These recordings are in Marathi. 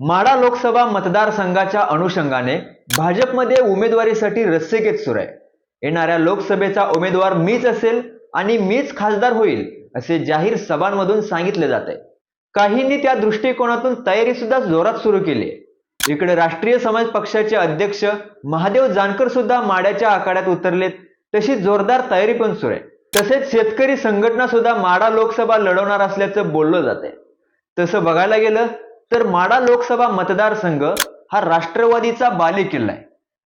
माडा लोकसभा मतदारसंघाच्या अनुषंगाने भाजपमध्ये उमेदवारीसाठी रस्सेखेच सुरू आहे. येणाऱ्या लोकसभेचा उमेदवार मीच असेल आणि मीच खासदार होईल असे जाहीर सभांमधून सांगितले जात. आहे काहींनी त्या दृष्टिकोनातून तयारी सुद्धा जोरात सुरू केली आहे. इकडे राष्ट्रीय समाज पक्षाचे अध्यक्ष महादेव जानकर सुद्धा माड्याच्या आखाड्यात उतरलेत तशी जोरदार तयारी पण सुरू आहे. तसेच शेतकरी संघटना सुद्धा माडा लोकसभा लढवणार असल्याचं बोललं जात आहे तसं बघायला गेलं तर माडा लोकसभा मतदारसंघ हा राष्ट्रवादीचा बालेकिल्ला आहे.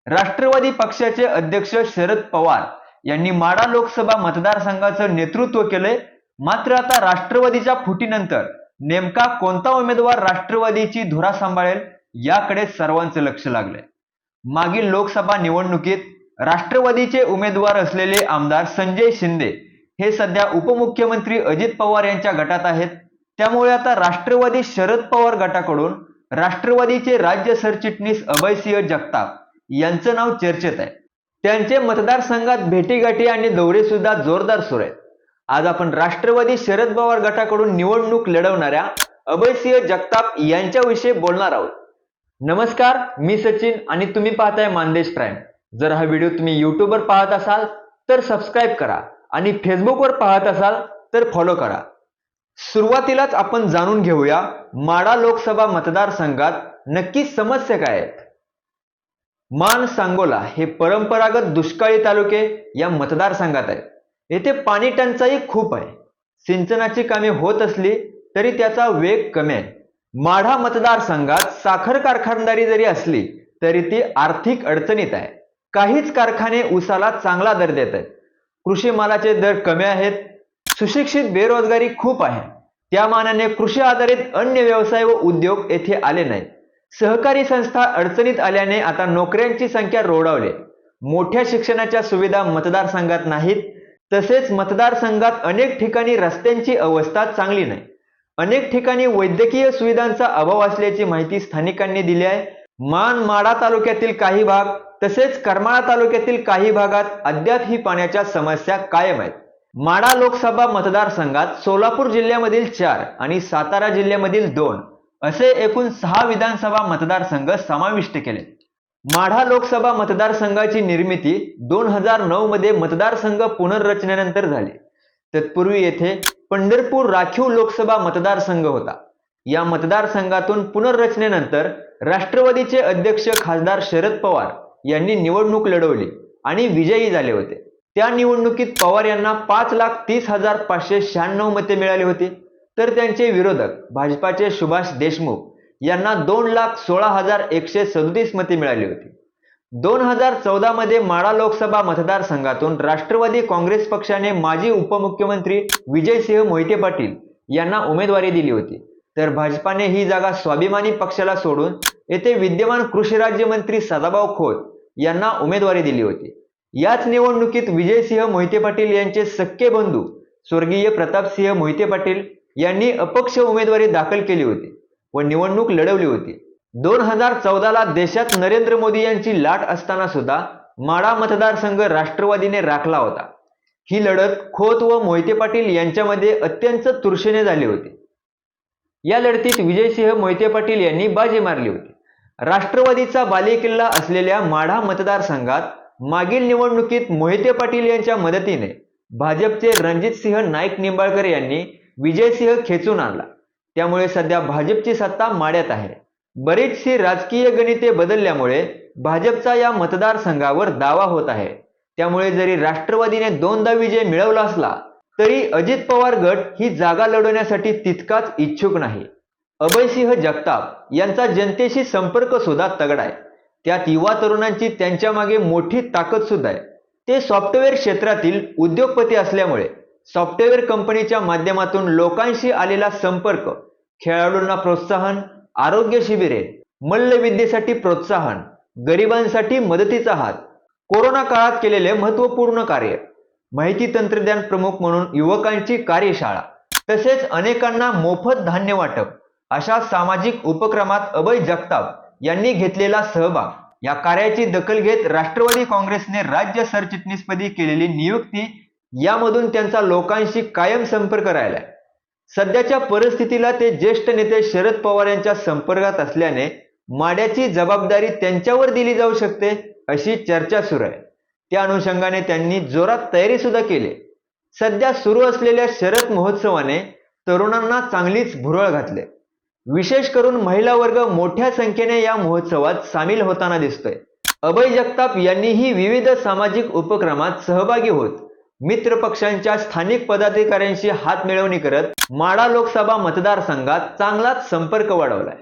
राष्ट्रवादी पक्षाचे अध्यक्ष शरद पवार यांनी माडा लोकसभा मतदारसंघाचं नेतृत्व केलंय. मात्र आता राष्ट्रवादीच्या फुटीनंतर नेमका कोणता उमेदवार राष्ट्रवादीची धुरा सांभाळेल याकडे सर्वांचं लक्ष लागलंय. मागील लोकसभा निवडणुकीत राष्ट्रवादीचे उमेदवार असलेले आमदार संजय शिंदे हे सध्या उपमुख्यमंत्री अजित पवार यांच्या गटात आहेत. त्यामुळे आता राष्ट्रवादी शरद पवार गटाकडून राष्ट्रवादीचे राज्य सरचिटणीस अभयसिंह जगताप यांचं नाव चर्चेत आहे. त्यांचे मतदारसंघात भेटीगाठी आणि दौरे सुद्धा जोरदार सुरू आहेत. आज आपण राष्ट्रवादी शरद पवार गटाकडून निवडणूक लढवणाऱ्या अभयसिंह जगताप यांच्याविषयी बोलणार आहोत. नमस्कार मी सचिन आणि तुम्ही पाहताय मानदेश प्राईम. जर हा व्हिडिओ तुम्ही युट्यूबवर पाहत असाल तर सबस्क्राईब करा आणि फेसबुकवर पाहत असाल तर फॉलो करा. सुरुवातीलाच आपण जाणून घेऊया माडा लोकसभा मतदारसंघात नक्की समस्या काय आहेत. मान सांगोला हे परंपरागत दुष्काळी तालुके या मतदारसंघात आहेत येथे पाणी टंचाई खूप आहे. सिंचनाची कामे होत असली तरी त्याचा वेग कमी आहे. माढा मतदारसंघात साखर कारखानदारी जरी असली तरी ती आर्थिक अडचणीत आहे. काहीच कारखाने उसाला चांगला दर देत आहेत. कृषी मालाचे दर कमी आहेत. सुशिक्षित बेरोजगारी खूप आहे. त्या मानाने कृषी आधारित अन्य व्यवसाय व उद्योग येथे आले नाही सहकारी संस्था अडचणीत आल्याने आता नोकऱ्यांची संख्या रोडावली मोठ्या शिक्षणाच्या सुविधा मतदारसंघात नाहीत. तसेच मतदारसंघात अनेक ठिकाणी रस्त्यांची अवस्था चांगली नाही. अनेक ठिकाणी वैद्यकीय सुविधांचा अभाव असल्याची माहिती स्थानिकांनी दिली आहे. मान माडा तालुक्यातील काही भाग तसेच करमाळा तालुक्यातील काही भागात अद्याप ही पाण्याच्या समस्या कायम आहेत. माडा लोकसभा मतदारसंघात सोलापूर जिल्ह्यामधील चार आणि सातारा जिल्ह्यामधील दोन असे एकूण सहा विधानसभा मतदारसंघ समाविष्ट केले. माढा लोकसभा मतदारसंघाची निर्मिती दोन हजार नऊ मध्ये मतदारसंघ पुनर्रचनेनंतर झाली. तत्पूर्वी येथे पंढरपूर राखीव लोकसभा मतदारसंघ होता. या मतदारसंघातून पुनर्रचनेनंतर राष्ट्रवादीचे अध्यक्ष खासदार शरद पवार यांनी निवडणूक लढवली आणि विजयी झाले होते. त्या निवडणुकीत पवार यांना पाच लाख तीस हजार पाचशे शहाण्णव मते मिळाली होती. तर त्यांचे विरोधक भाजपाचे सुभाष देशमुख यांना दोन लाख सोळा हजार एकशे सदतीस मते मिळाली होती. दोन हजार चौदा मध्ये लोकसभा मतदारसंघातून राष्ट्रवादी काँग्रेस पक्षाने माजी उपमुख्यमंत्री विजयसिंह मोहिते पाटील यांना उमेदवारी दिली होती. तर भाजपाने ही जागा स्वाभिमानी पक्षाला सोडून येथे विद्यमान कृषी राज्यमंत्री सदाभाऊ खोत यांना उमेदवारी दिली होती. याच निवडणुकीत विजयसिंह मोहिते पाटील यांचे सख्खे बंधू स्वर्गीय प्रतापसिंह मोहिते पाटील यांनी अपक्ष उमेदवारी दाखल केली होती व निवडणूक लढवली होती. दोन हजार चौदाला देशात नरेंद्र मोदी यांची लाट असताना सुद्धा माडा मतदारसंघ राष्ट्रवादीने राखला होता. ही लढत खोत व मोहिते पाटील यांच्यामध्ये अत्यंत तुरशेने झाली होती. या लढतीत विजयसिंह मोहिते पाटील यांनी बाजी मारली होती. राष्ट्रवादीचा बालेकिल्ला असलेल्या माढा मतदारसंघात मागील निवडणुकीत मोहिते पाटील यांच्या मदतीने भाजपचे रणजितसिंह नाईक निंबाळकर यांनी विजयसिंह खेचून आणला. त्यामुळे सध्या भाजपची सत्ता माड्यात आहे. बरीचशी राजकीय गणिते बदलल्यामुळे भाजपचा या मतदारसंघावर दावा होत आहे. त्यामुळे जरी राष्ट्रवादीने दोनदा विजय मिळवला असला तरी अजित पवार गट ही जागा लढवण्यासाठी तितकाच इच्छुक नाही. अभयसिंह जगताप यांचा जनतेशी संपर्क सुद्धा तगडा आहे. त्यात युवा तरुणांची त्यांच्या मागे मोठी ताकद सुद्धा आहे. ते सॉफ्टवेअर क्षेत्रातील उद्योगपती असल्यामुळे सॉफ्टवेअर कंपनीच्या माध्यमातून लोकांशी आलेला संपर्क खेळाडूंना प्रोत्साहन आरोग्य शिबिरे मल्लविद्येसाठी प्रोत्साहन गरिबांसाठी मदतीचा हात कोरोना काळात केलेले महत्त्वपूर्ण कार्य माहिती तंत्रज्ञान प्रमुख म्हणून युवकांची कार्यशाळा तसेच अनेकांना मोफत धान्य वाटप अशा सामाजिक उपक्रमात अभय जगताप यांनी घेतलेला सहभाग. या कार्याची दखल घेत राष्ट्रवादी काँग्रेसने राज्य सरचिटणीसपदी केलेली नियुक्ती यामधून त्यांचा लोकांशी कायम संपर्क राहिलाय सध्याच्या परिस्थितीला ते ज्येष्ठ नेते शरद पवार यांच्या संपर्कात असल्याने माड्याची जबाबदारी त्यांच्यावर दिली जाऊ शकते अशी चर्चा सुरू आहे. त्या अनुषंगाने त्यांनी जोरात तयारी सुद्धा केली सध्या सुरू असलेल्या शरद महोत्सवाने तरुणांना चांगलीच भुरळ घातले विशेष करून महिला वर्ग मोठ्या संख्येने या महोत्सवात सामील होताना दिसतोय. अभय जगताप यांनीही विविध सामाजिक उपक्रमात सहभागी होत मित्र पक्षांच्या स्थानिक पदाधिकाऱ्यांशी हात मिळवणी करत माढा लोकसभा मतदारसंघात चांगलाच संपर्क वाढवलाय.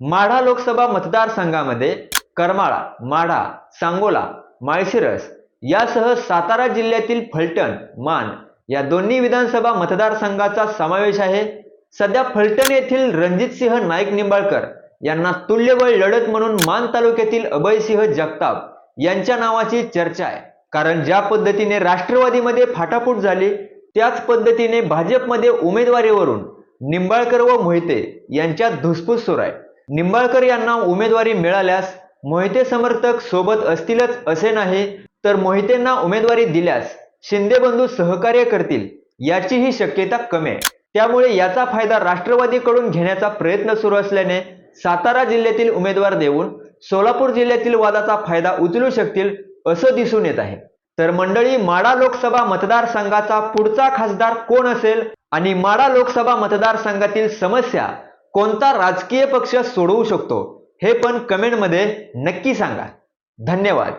माढा लोकसभा मतदारसंघामध्ये करमाळा माढा सांगोला माळशिरस यासह सातारा जिल्ह्यातील फलटण मान या दोन्ही विधानसभा मतदारसंघाचा समावेश आहे. सध्या फलटण येथील रणजितसिंह नाईक निंबाळकर यांना तुल्यबळ लढत म्हणून मान तालुक्यातील अभयसिंह जगताप यांच्या नावाची चर्चा आहे. कारण ज्या पद्धतीने राष्ट्रवादीमध्ये फाटाफूट झाली त्याच पद्धतीने भाजपमध्ये उमेदवारीवरून निंबाळकर व मोहिते यांच्यात धुसफूस सुरू आहे. निंबाळकर यांना उमेदवारी मिळाल्यास मोहिते समर्थक सोबत असतीलच असे नाही तर मोहितेंना उमेदवारी दिल्यास शिंदे बंधू सहकार्य करतील याचीही शक्यता कमी आहे. त्यामुळे याचा फायदा राष्ट्रवादीकडून घेण्याचा प्रयत्न सुरू असल्याने सातारा जिल्ह्यातील उमेदवार देऊन सोलापूर जिल्ह्यातील वादाचा फायदा उचलू शकतील असं दिसून येत आहे. तर मंडळी माडा लोकसभा मतदारसंघाचा पुढचा खासदार कोण असेल आणि माडा लोकसभा मतदारसंघातील समस्या कोणता राजकीय पक्ष सोडवू शकतो हे पण कमेंटमध्ये नक्की सांगा. धन्यवाद.